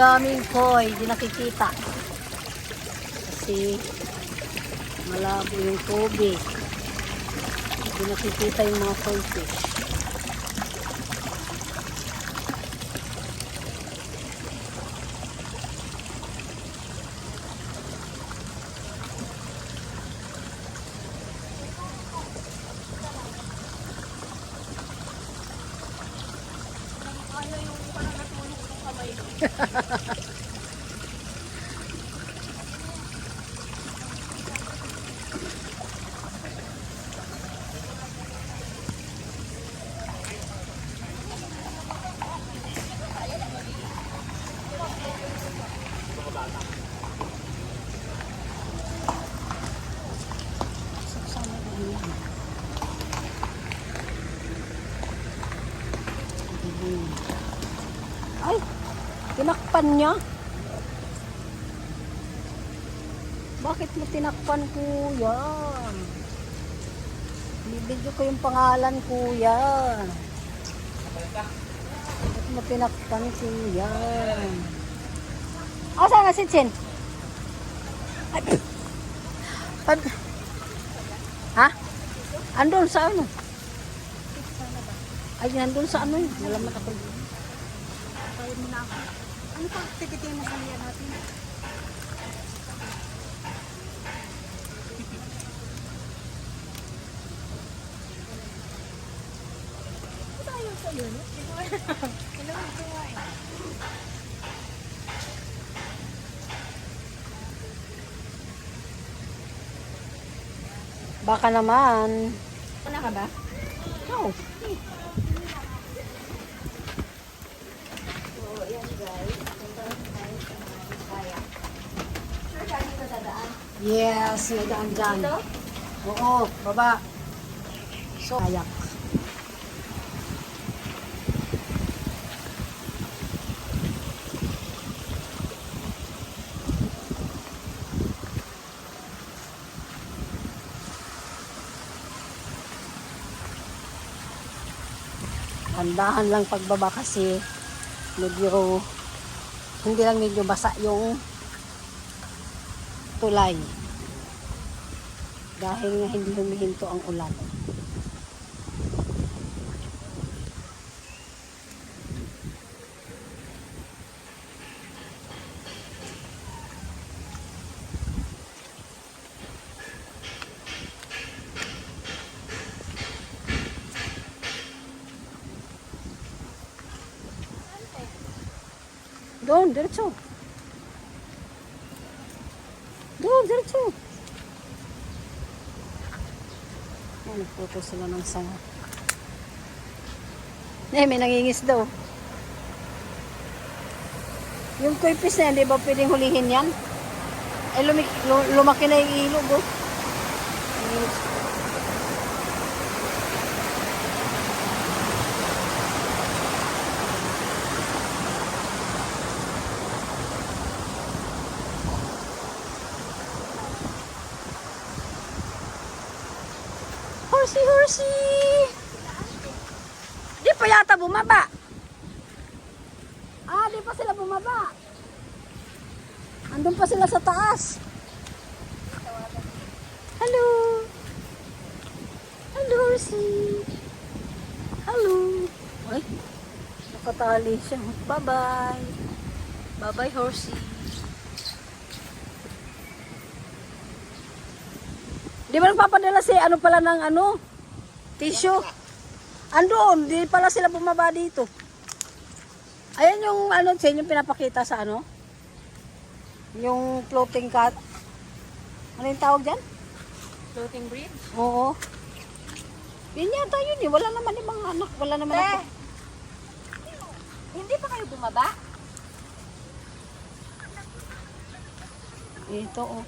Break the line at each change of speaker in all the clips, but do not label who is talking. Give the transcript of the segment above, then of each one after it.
daming koi, di nakikita. Kasi malabo yung tubig. Di nakikita yung mga koi fish. Ay, tinakpan niya. Bakit mo tinakpan, kuya? Bibidyo ko yung pangalan, kuya. Bakit mo tinakpan, kuya? Asa na si Chin? Ha? Andun sa ano? Ay, nandun sa ano yun. Nalaman ako.
Tayo mo na ako. Ano pa activity sa liya natin? Ano tayo sa? Hindi ko alam. Kailangan ko nga eh.
Baka naman.
Ano ka ba?
No. Yes, may daan dyan. Oo, baba. So, kayak. Handahan lang pagbaba kasi medyo hindi lang medyo basa yung tulay. Dahil nga hindi humihinto ang ulan. Doon, diretso. Doon, diretso. Nagputo sila ng sanga. Eh, may nangingis daw. Yung koi fish na yan, di ba pwedeng hulihin yan? Eh, lumik, lu- lumaki na yung ilog, oh. Nangingis. Horsey, horsey! Di pa yata bumaba. Ah, di pa sila bumaba. Andun pa sila sa taas. Hello. Hello, horsey. Hello. Ay, nakatali siya. Bye-bye. Bye-bye, horsey. Di ba nagpapadala si ano pala ng ano? Tissue. Andun, di pala sila bumaba dito. Ayan yung ano, sa yung pinapakita sa ano? Yung floating cat. Ano yung tawag dyan?
Floating bridge?
Oo. Yun yata yun eh. Wala naman ibang anak. Wala naman
Te!
ako.
Hindi pa kayo bumaba?
Ito oh.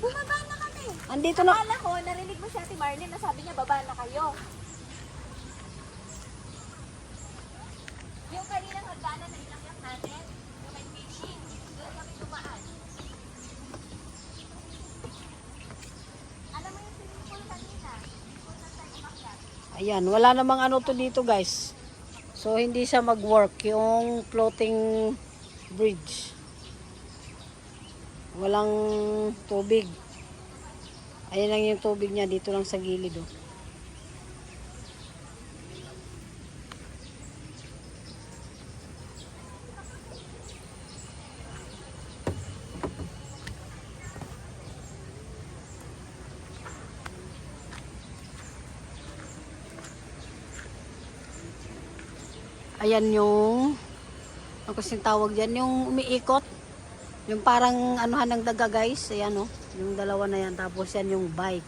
Bumaba na kami.
Andito na.
Akala ko, narinig mo si Ate Marlene na sabi niya baba na kayo. Yung kaninang hagdanan na inakyak natin, yung may fishing, doon kami dumaan. Alam mo yung swimming pool kanina? Kung saan tayo umakyat?
Ayan, wala namang ano to dito guys. So hindi siya mag-work yung floating bridge. Walang tubig. Ayan lang yung tubig niya dito lang sa gilid oh. Ayan yung ano kasing tawag dyan, yung umiikot. Yung parang anuhan ng daga guys, ayan oh. Yung dalawa na yan, tapos yan yung bike.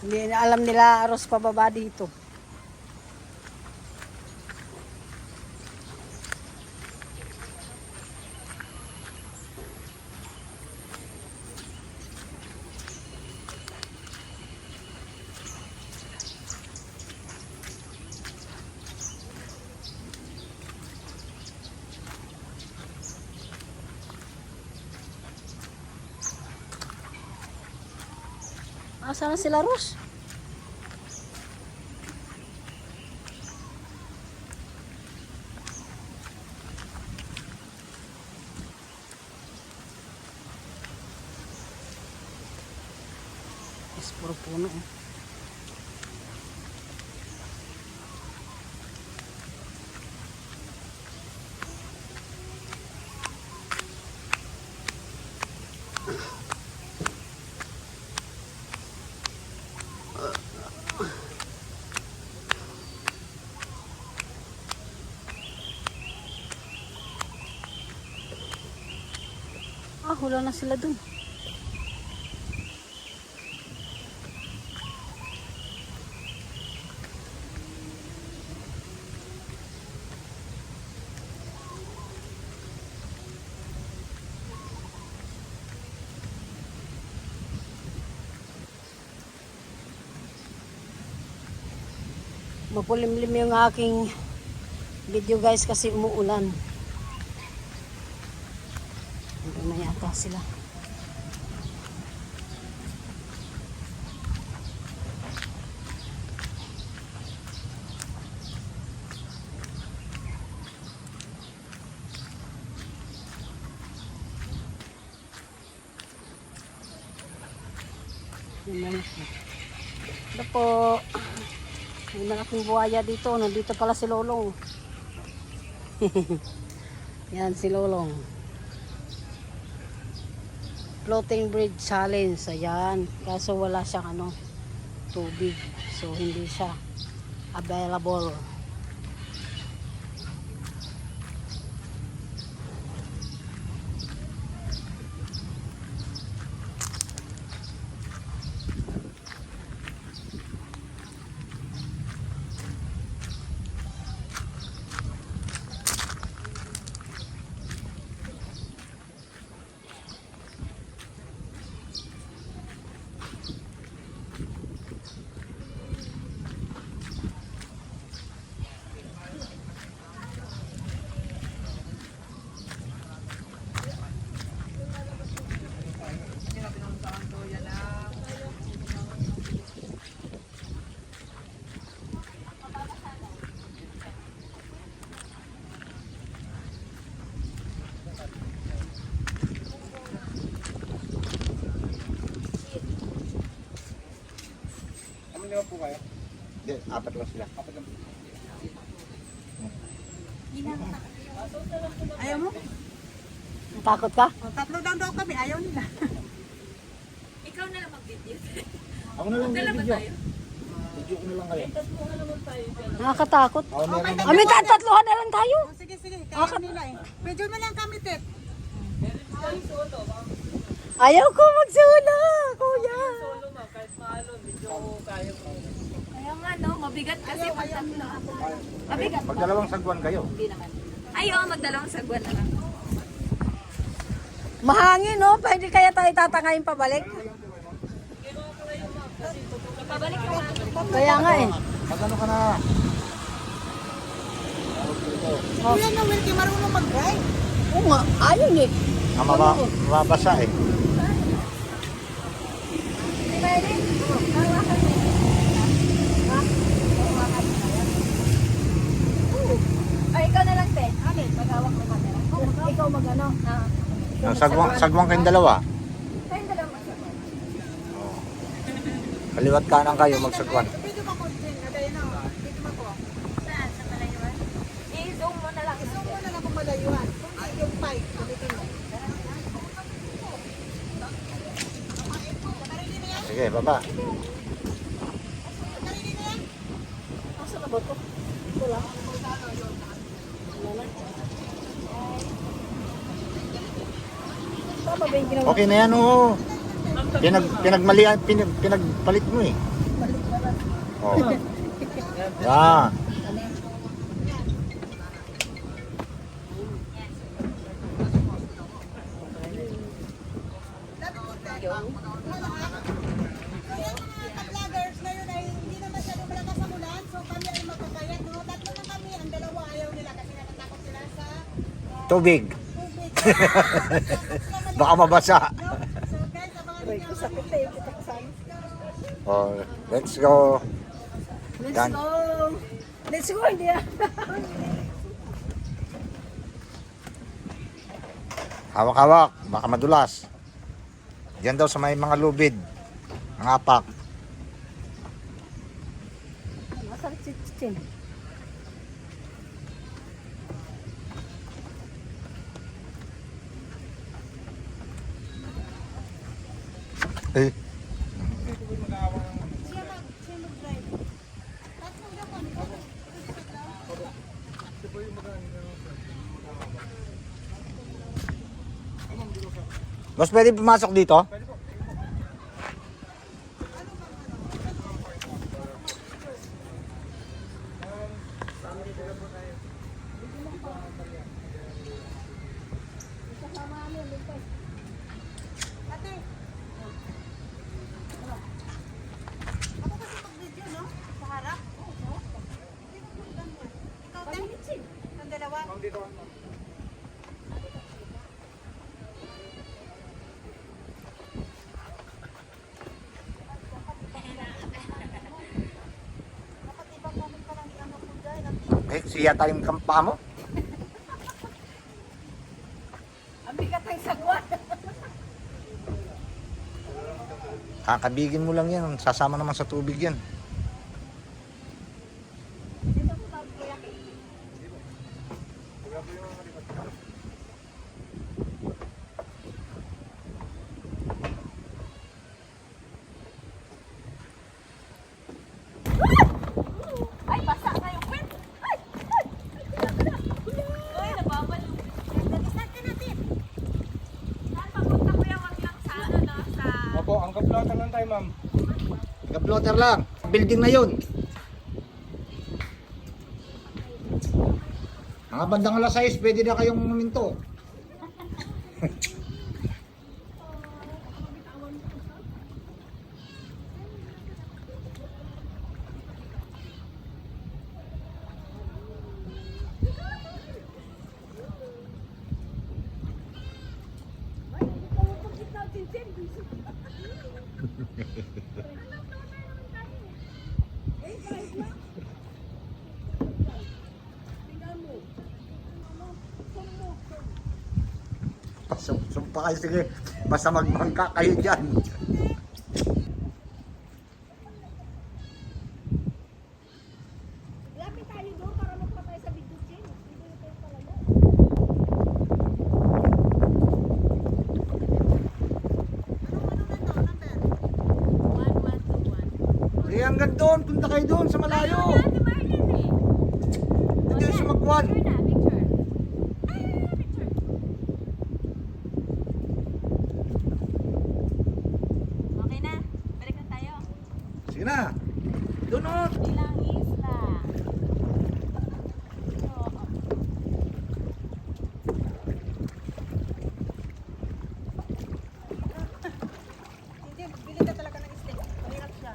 Hindi alam nila aros pababa dito. Na sila, Ros? Is puro puno. oh. Hula na sila dun. Mapulimlim yung aking video guys kasi umuulan. Hindi yata sila. Lang. Ito po. May malaking buhaya dito. Nandito pala si Lolong. Yan si Lolong. Floating bridge challenge. Ayan. Kaso wala siyang ano, tubig. So hindi siya available.
Lima po kayo? Hindi, apat lang sila. Apat lang.
Ayaw mo?
Takot ka?
O, tatlo daw daw kami, ayaw nila.
Ikaw na lang mag-video.
Ako na lang yung video. Ko na lang kayo.
Nakakatakot.
Ako na.
Kami tatatluhan na lang tayo.
O, sige, sige, kaya nila eh. Medyo mo lang kami, Tet.
Ayaw ko magsula, kuya.
Ayaw nga no, mabigat kasi pag tatlo. Mabigat.
Pag dalawang sagwan kayo.
Ay, oo, magdalawang sagwan na lang.
Mahangin, no? Pwede kaya tayo tatangayin pabalik?
Pabalik ka nga.
Kaya nga eh.
Pag ano ka na.
Si Kuya Noel, di marunong mag-drive.
Oo nga, ayun eh.
Ang mama, mababasa eh.
Ay, ikaw na lang, te. Alin? Maghawak mo camera.
Ikaw mag-ano.
Ah.
Ang sagwang, sagwang kayong dalawa.
Kayong dalawa magsama.
Kaliwat kanan kayo magsagwan.
Pwede ba ko din? Na. Pwede ba ko?
Saan? Sa malayuan? I-zoom mo na lang.
Gusto mo na lang kung malayuan. Kung yung pipe, mo.
Sige, baba.
Asa na ba ito? Ito lang. Tama ba yung ginawa?
Okay na yan, oo. Pinag, pinagmalian, pinag, pinagpalit mo eh. Oh. Yan. Tubig.
tubig.
Baka mabasa.
So guys, abangan niyo.
yung kitaksan.
Oh, let's go.
Let's
Done.
go. Let's go, hindi.
Hawak-hawak, baka madulas. Diyan daw sa may mga lubid. Ang apak.
Masakit si Chin.
Eh. Boss, pwede pumasok dito?
Ate. Ako kasi mag-video, no? Sa harap. Oo. Ikaw, Tem? Ang dalawa? Dapat ibang moment pa lang i-ano ko dyan. Ang
Eh, siya tayong kampa mo.
Ang bigat ng sagwan.
Kakabigin mo lang yan. Sasama naman sa tubig yan.
Ay, basa na yung pet. Ay! Ay! Ay, nababalo.
Dalisan ka natin.
Saan papunta ko yung wag lang sa ano, no? Sa...
Opo, ang tayo, ma'am.
Nag-floater lang. Building na yun. Mga bandang alas 6, pwede na kayong muminto. Sumpa kayo, sige. Basta magmangka kayo dyan.
Lapit tayo doon para magpatay sa video Chin. Dito yung tayo pala mo.
Sige, hanggang doon. Punta kayo doon sa malayo.
Ate Marlene eh.
Hindi sa magwan.
Picture na, picture. Ay, picture. Okay na. Balik na tayo.
Sige na. Doon oh.
Ilang isla. Oo.
Hindi, bili ka talaga ng steak. Mahirap siya.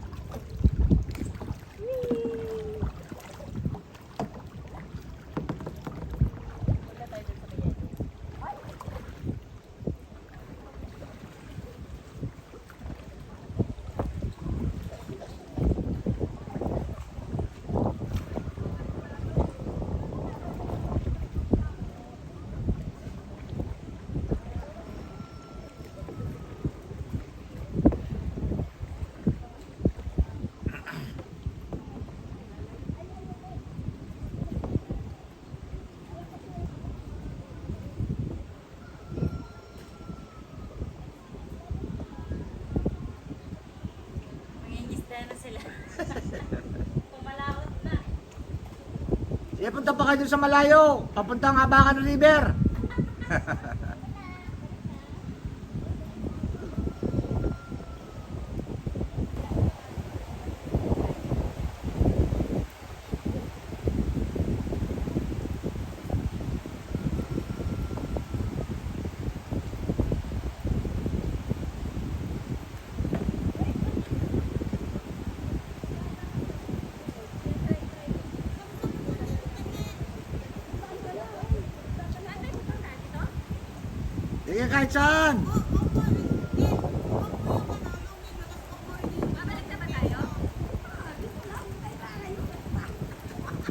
Pupunta pa kayo sa malayo. Papuntang Habakan River. Sige kahit saan.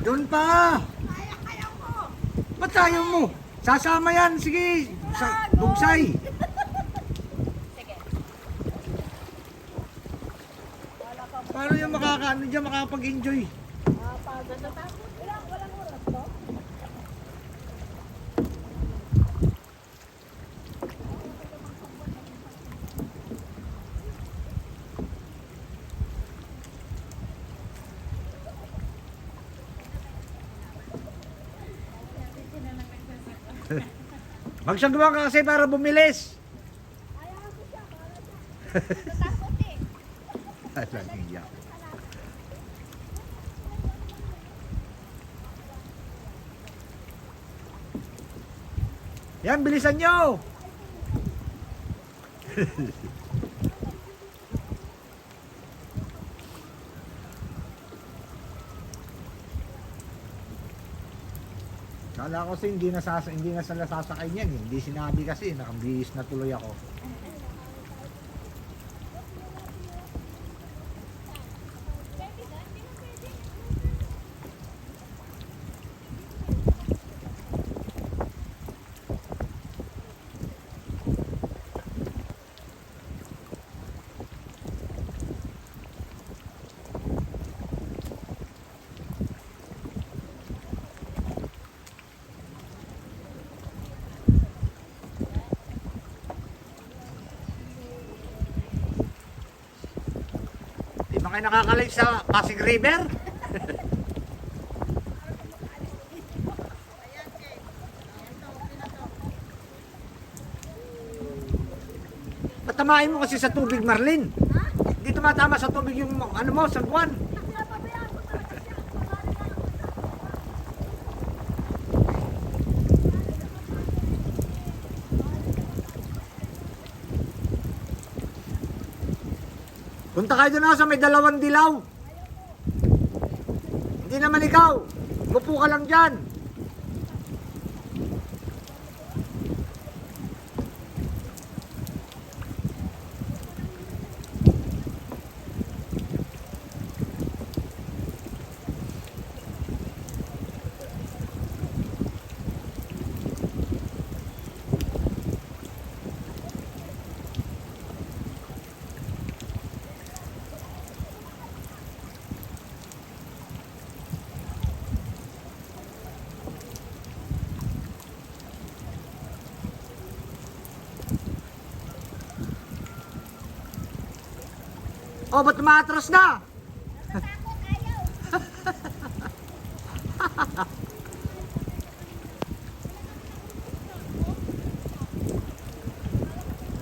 Doon pa. Ba't mo? Sasama yan. Sige. Sa, bugsay. Paano yung makakaano dyan, makakapag-enjoy? Magsagawa ka kasi para bumilis. Alang iyak. Yan, bilisan nyo! Kala ko kasi hindi na, sasa, hindi na sila sasakay niyan. eh. Hindi sinabi kasi, nakambihis na tuloy ako. Kayo nakakalay sa Pasig River? Patamain mo kasi sa tubig, Marlin. Hindi tumatama sa tubig yung ano mo, sagwan. Punta kayo doon sa may dalawang dilaw. Hindi naman ikaw. Gupo ka lang dyan. Oh, ba't umatras na?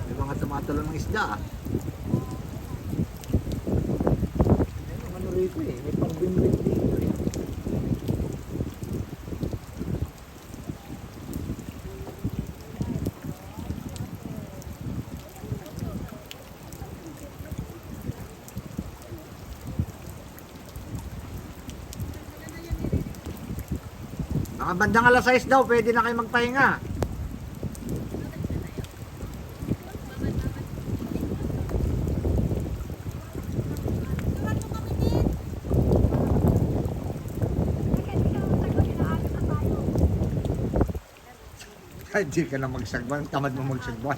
May mga tumatulong ng isda ah. May ano rito eh, may pang-binbin dito eh. Mga bandang alas 6 daw, pwede na kayo magpahinga. Hindi ka na magsagban, tamad mo magsagban.